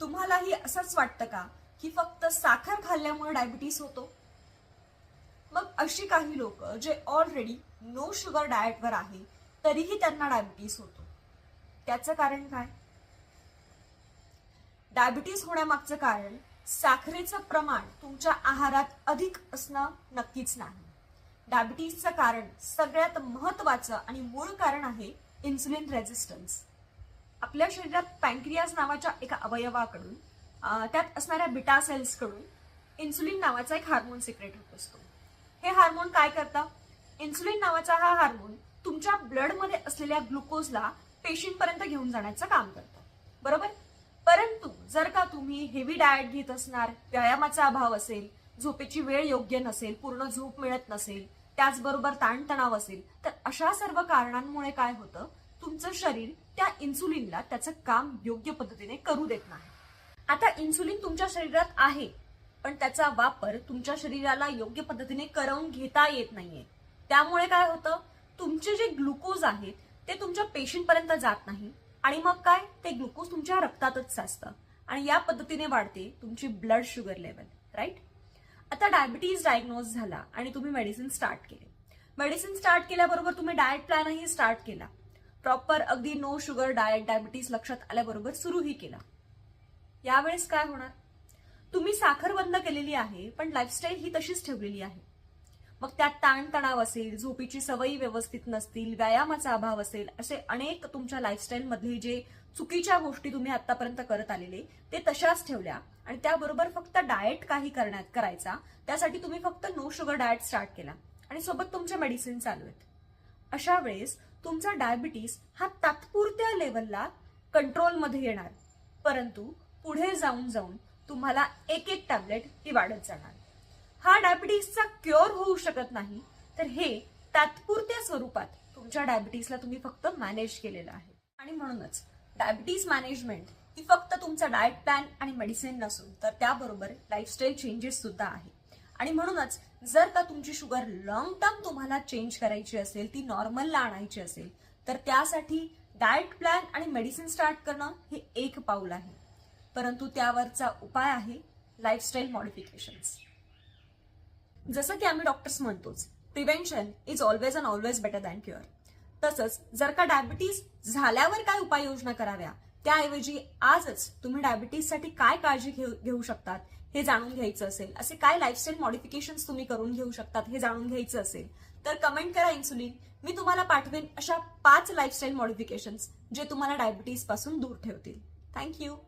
तुम्हालाही असंच वाटतं का की फक्त साखर खाल्ल्यामुळे डायबिटीस होतो? मग अशी काही लोक जे ऑलरेडी नो शुगर डाएटवर आहे तरीही त्यांना डायबिटीस होतो. त्याचं कारण काय? डायबिटीस होण्यामागचं कारण साखरेचं प्रमाण तुमच्या आहारात अधिक असणं नक्कीच नाही. डायबिटीसचं कारण सगळ्यात महत्वाचं आणि मूळ कारण आहे इन्सुलिन रेझिस्टन्स आपल्या शरीरात पॅन्क्रियाज नावाच्या एका अवयवाकडून त्यात असणाऱ्या बिटा सेल्सकडून इन्सुलिन नावाचा एक हार्मोन सिक्रेट होत असतो. हे हार्मोन काय करतं? इन्सुलिन नावाचा हा हार्मोन तुमच्या ब्लडमध्ये असलेल्या ग्लुकोजला पेशींपर्यंत घेऊन जाण्याचं काम करतं. बरोबर? परंतु जर का तुम्ही हेवी डाएट घेत असणार व्यायामाचा अभाव असेल झोपेची वेळ योग्य नसेल पूर्ण झोप मिळत नसेल त्याचबरोबर ताणतणाव असेल तर अशा सर्व कारणांमुळे काय होतं? तुमचं शरीर त्या इन्सुलिनला त्याचं काम योग्य पद्धतीने करू देत नाही. आता इन्सुलिन तुमच्या शरीरात आहे पण त्याचा वापर तुमच्या शरीराला योग्य पद्धतीने करवून घेता येत नाहीये. त्यामुळे काय होतं? तुमचे जे ग्लुकोज आहेत ते तुमच्या पेशींपर्यंत जात नाही आणि मग काय? ते ग्लुकोज तुमच्या रक्तातच साचतं. आणि या पद्धतीने वाढते तुमची ब्लड शुगर लेवल राईट आता डायबिटीज डायग्नोज झाला आणि तुम्ही मेडिसिन स्टार्ट केले. मेडिसिन स्टार्ट केल्याबरोबर तुम्ही डाएट प्लॅनही स्टार्ट केला. प्रॉपर अगदी नो शुगर डाएट डायबिटीस लक्षात आल्याबरोबर सुरूही केला. यावेळेस काय होणार? तुम्ही साखर बंद केलेली आहे पण लाईफस्टाईल ही तशीच ठेवलेली आहे. मग त्यात ताणतणाव असेल झोपीची सवयी व्यवस्थित नसतील व्यायामाचा अभाव असेल असे अनेक तुमच्या लाईफस्टाईलमधले जे चुकीच्या गोष्टी तुम्ही आतापर्यंत करत आलेले ते तशाच ठेवल्या. आणि त्याबरोबर फक्त डाएट काही करण्यात करायचा त्यासाठी तुम्ही फक्त नो शुगर डाएट स्टार्ट केला. आणि सोबत तुमच्या मेडिसिन चालू आहेत. अशा वेळेस तुमचा डायबिटीस हा तात्पुरत्या लेवलला कंट्रोलमध्ये येणार. परंतु पुढे जाऊन जाऊन तुम्हाला एक एक टॅबलेट ही वाढत जाणार. हा डायबिटीसचा क्युअर होऊ शकत नाही तर हे तात्पुरत्या स्वरूपात तुमच्या डायबिटीसला तुम्ही फक्त मॅनेज केलेलं आहे. आणि म्हणूनच डायबिटीस मॅनेजमेंट ही फक्त तुमचा डाएट प्लॅन आणि मेडिसिन नसून तर त्याबरोबर लाईफस्टाईल चेंजेस सुद्धा आहे. आणि म्हणूनच जर का तुमची शुगर लॉंग टर्म तुम्हाला चेंज करायची असेल ती नॉर्मलला आणायची असेल तर त्यासाठी डाएट प्लॅन आणि मेडिसिन स्टार्ट करणं हे एक पाऊल आहे. परंतु त्यावरचा उपाय आहे लाईफस्टाईल मॉडिफिकेशन्स जसं की आम्ही doctors म्हणतोच prevention is always and always better than cure तसंच जर का डायबिटीस झाल्यावर काय उपाययोजना कराव्या त्याऐवजी आजच तुम्ही डायबिटीससाठी काय काळजी घेऊ घेऊ शकतात हे जाणून घ्यायचं असेल. असे काय लाईफस्टाईल मॉडिफिकेशन्स तुम्ही करून घेऊ शकतात हे जाणून घ्यायचं असेल तर कमेंट करा इन्सुलिन मी तुम्हाला पाठवेन अशा पाच लाईफस्टाईल मॉडिफिकेशन्स जे तुम्हाला डायबिटीजपासून दूर ठेवतील. थँक्यू